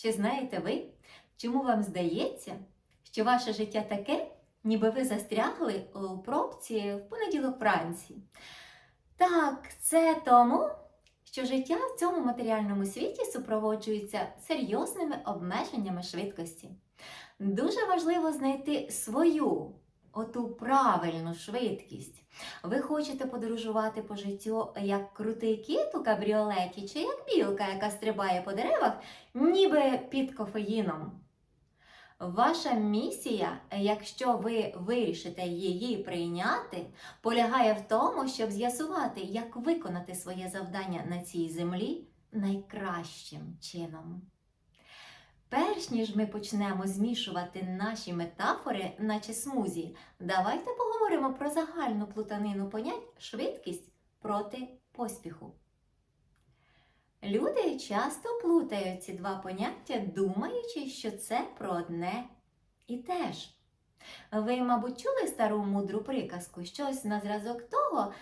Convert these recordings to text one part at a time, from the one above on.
Чи знаєте ви, чому вам здається, що ваше життя таке, ніби ви застрягли у пробці в понеділок вранці? Так, це тому, що життя в цьому матеріальному світі супроводжується серйозними обмеженнями швидкості. Дуже важливо знайти свою, оту правильну швидкість. Ви хочете подорожувати по життю як крутий кіт у кабріолеті, чи як білка, яка стрибає по деревах, ніби під кофеїном. Ваша місія, якщо ви вирішите її прийняти, полягає в тому, щоб з'ясувати, як виконати своє завдання на цій землі найкращим чином. Перш ніж ми почнемо змішувати наші метафори, наче смузі, давайте поговоримо про загальну плутанину понять швидкість проти поспіху. Люди часто плутають ці два поняття, думаючи, що це про одне і те ж. Ви, мабуть, чули стару мудру приказку, щось на зразок того,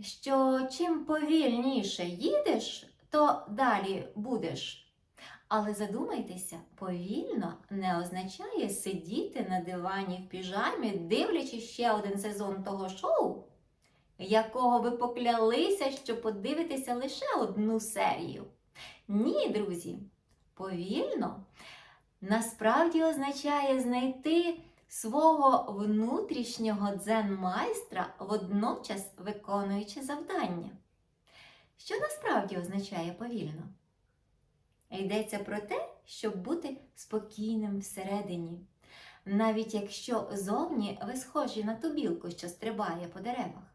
що чим повільніше їдеш, то далі будеш. Але задумайтеся, повільно не означає сидіти на дивані в піжамі, дивлячись ще один сезон того шоу, якого ви поклялися, що подивитеся лише одну серію. Ні, друзі, повільно насправді означає знайти свого внутрішнього дзен-майстра, водночас виконуючи завдання. Що насправді означає повільно? Йдеться про те, щоб бути спокійним всередині. Навіть якщо зовні ви схожі на ту білку, що стрибає по деревах.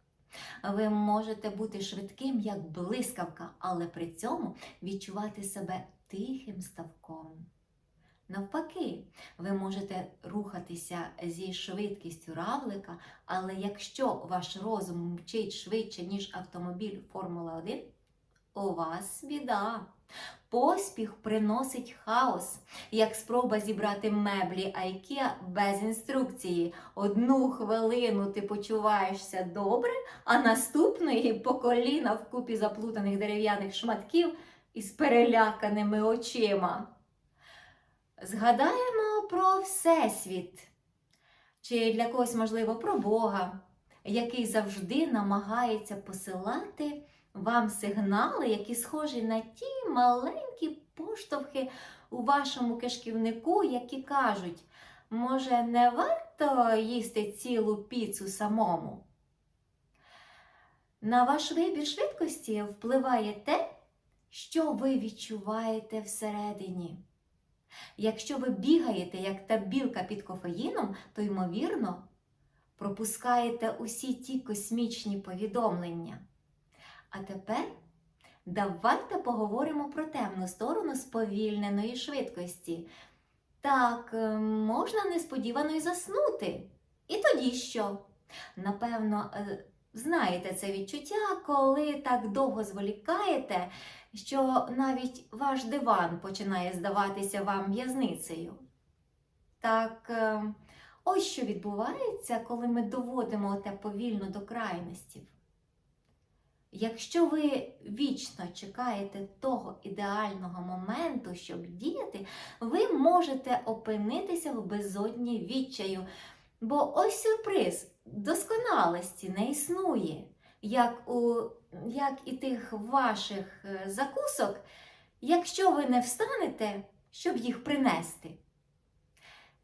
Ви можете бути швидким, як блискавка, але при цьому відчувати себе тихим ставком. Навпаки, ви можете рухатися зі швидкістю равлика, але якщо ваш розум мчить швидше, ніж автомобіль Формула 1, у вас біда. Поспіх приносить хаос, як спроба зібрати меблі IKEA без інструкції. Одну хвилину ти почуваєшся добре, а наступної по коліна в купі заплутаних дерев'яних шматків із переляканими очима. Згадаємо про Всесвіт, чи для когось, можливо, про Бога, який завжди намагається посилати вам сигнали, які схожі на ті маленькі поштовхи у вашому кишківнику, які кажуть, може, не варто їсти цілу піцу самому. На ваш вибір швидкості впливає те, що ви відчуваєте всередині. Якщо ви бігаєте, як та білка під кофеїном, то, ймовірно, пропускаєте усі ті космічні повідомлення. А тепер давайте поговоримо про темну сторону сповільненої швидкості. Так, е, можна несподівано й заснути. І тоді що? Напевно, е, знаєте це відчуття, коли так довго зволікаєте, що навіть ваш диван починає здаватися вам в'язницею. Так, е, ось що відбувається, коли ми доводимо те повільно до крайностів. Якщо ви вічно чекаєте того ідеального моменту, щоб діяти, ви можете опинитися в безодні відчаю. Бо ось сюрприз досконалості не існує, як, у, як і тих ваших е, закусок, якщо ви не встанете, щоб їх принести.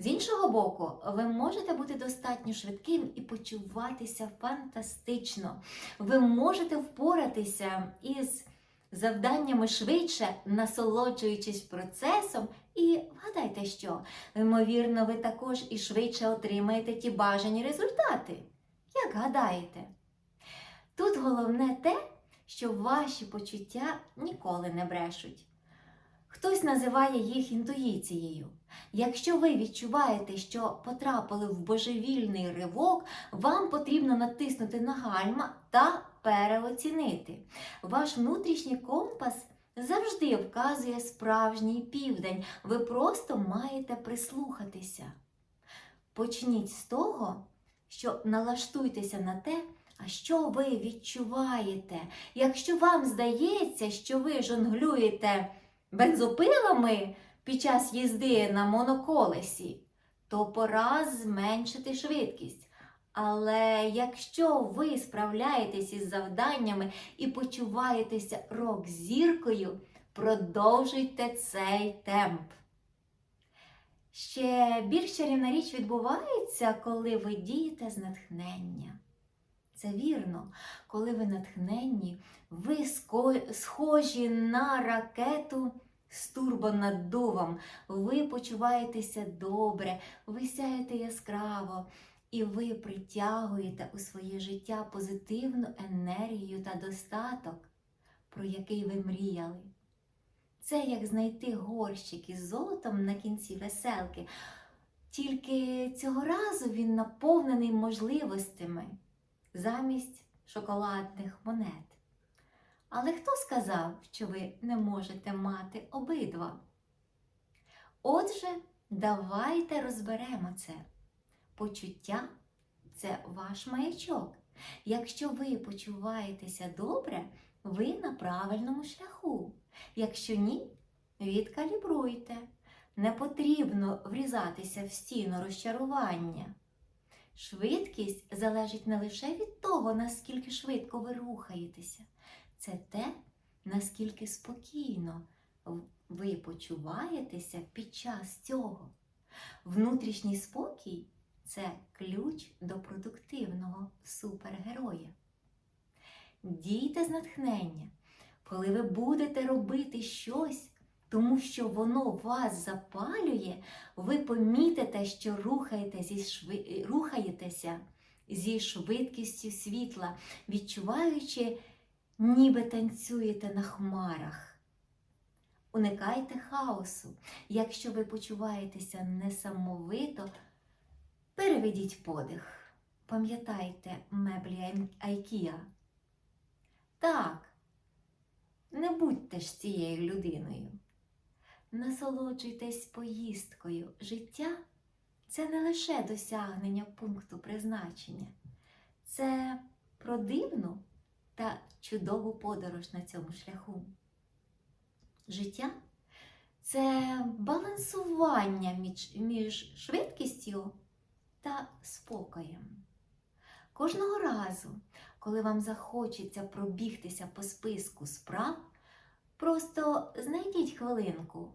З іншого боку, ви можете бути достатньо швидким і почуватися фантастично. Ви можете впоратися із завданнями швидше, насолоджуючись процесом, і вгадайте, що, ймовірно, ви також і швидше отримаєте ті бажані результати. Як гадаєте? Тут головне те, що ваші почуття ніколи не брешуть. Хтось називає їх інтуїцією. Якщо ви відчуваєте, що потрапили в божевільний ривок, вам потрібно натиснути на гальма та переоцінити. Ваш внутрішній компас завжди вказує справжній південь. Ви просто маєте прислухатися. Почніть з того, що налаштуйтеся на те, а що ви відчуваєте. Якщо вам здається, що ви жонглюєте бензопилами, під час їзди на моноколесі, то пора зменшити швидкість. Але якщо ви справляєтесь із завданнями і почуваєтеся рок-зіркою, продовжуйте цей темп. Ще більш чарівна річ відбувається, коли ви дієте з натхнення. Це вірно, коли ви натхненні, ви схожі на ракету з турбонаддувом. Ви почуваєтеся добре, ви сяєте яскраво, і ви притягуєте у своє життя позитивну енергію та достаток, про який ви мріяли. Це як знайти горщик із золотом на кінці веселки. Тільки цього разу він наповнений можливостями замість шоколадних монет. Але хто сказав, що ви не можете мати обидва? Отже, давайте розберемо це. Почуття це ваш маячок. Якщо ви почуваєтеся добре, ви на правильному шляху. Якщо ні, відкалібруйте. Не потрібно врізатися в стіну розчарування. Швидкість залежить не лише від того, наскільки швидко ви рухаєтеся, це те, наскільки спокійно ви почуваєтеся під час цього. Внутрішній спокій це ключ до продуктивного супергероя. Дійте з натхнення, коли ви будете робити щось, тому що воно вас запалює, ви помітите, що рухаєтеся зі швидкістю світла, відчуваючи, ніби танцюєте на хмарах. Уникайте хаосу. Якщо ви почуваєтеся несамовито, переведіть подих. Пам'ятайте меблі Айкія. Так, не будьте ж цією людиною. Насолоджуйтесь поїздкою. Життя це не лише досягнення пункту призначення, це про дивну та чудову подорож на цьому шляху. Життя це балансування між, між швидкістю та спокоєм. Кожного разу, коли вам захочеться пробігтися по списку справ, просто знайдіть хвилинку,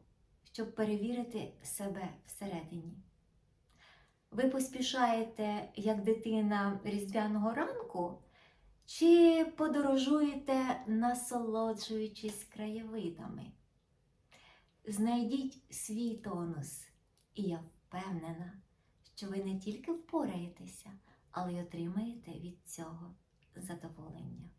щоб перевірити себе всередині. Ви поспішаєте, як дитина різдвяного ранку, чи подорожуєте, насолоджуючись краєвидами? Знайдіть свій тонус, і я впевнена, що ви не тільки впораєтеся, але й отримаєте від цього задоволення.